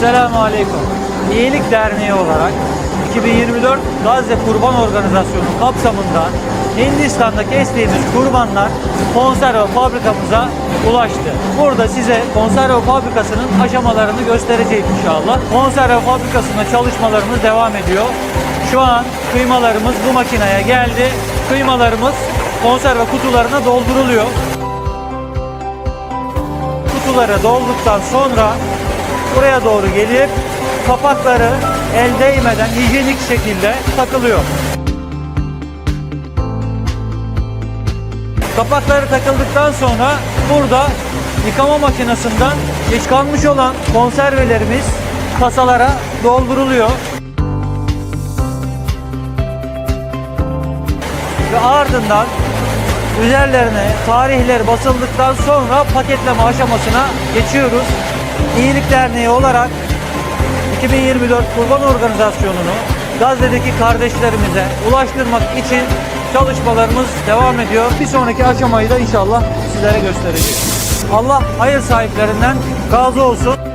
Esselamu Aleyküm. İyilik Derneği olarak 2024 Gazze Kurban Organizasyonu kapsamında Hindistan'da kestiğimiz kurbanlar konserve fabrikamıza ulaştı. Burada size konserve fabrikasının aşamalarını göstereceğim inşallah. Konserve fabrikasında çalışmalarımız devam ediyor. Şu an kıymalarımız bu makineye geldi. Kıymalarımız konserve kutularına dolduruluyor. Kutuları dolduktan sonra buraya doğru gelip kapakları el değmeden hijyenik şekilde takılıyor. Kapakları takıldıktan sonra burada yıkama makinesinden yıkanmış olan konservelerimiz kasalara dolduruluyor. Ve ardından üzerlerine tarihler basıldıktan sonra paketleme aşamasına geçiyoruz. İyilik Derneği olarak 2024 Kurban Organizasyonu'nu Gazze'deki kardeşlerimize ulaştırmak için çalışmalarımız devam ediyor. Bir sonraki aşamayı da inşallah sizlere göstereceğiz. Allah hayır sahiplerinden razı olsun.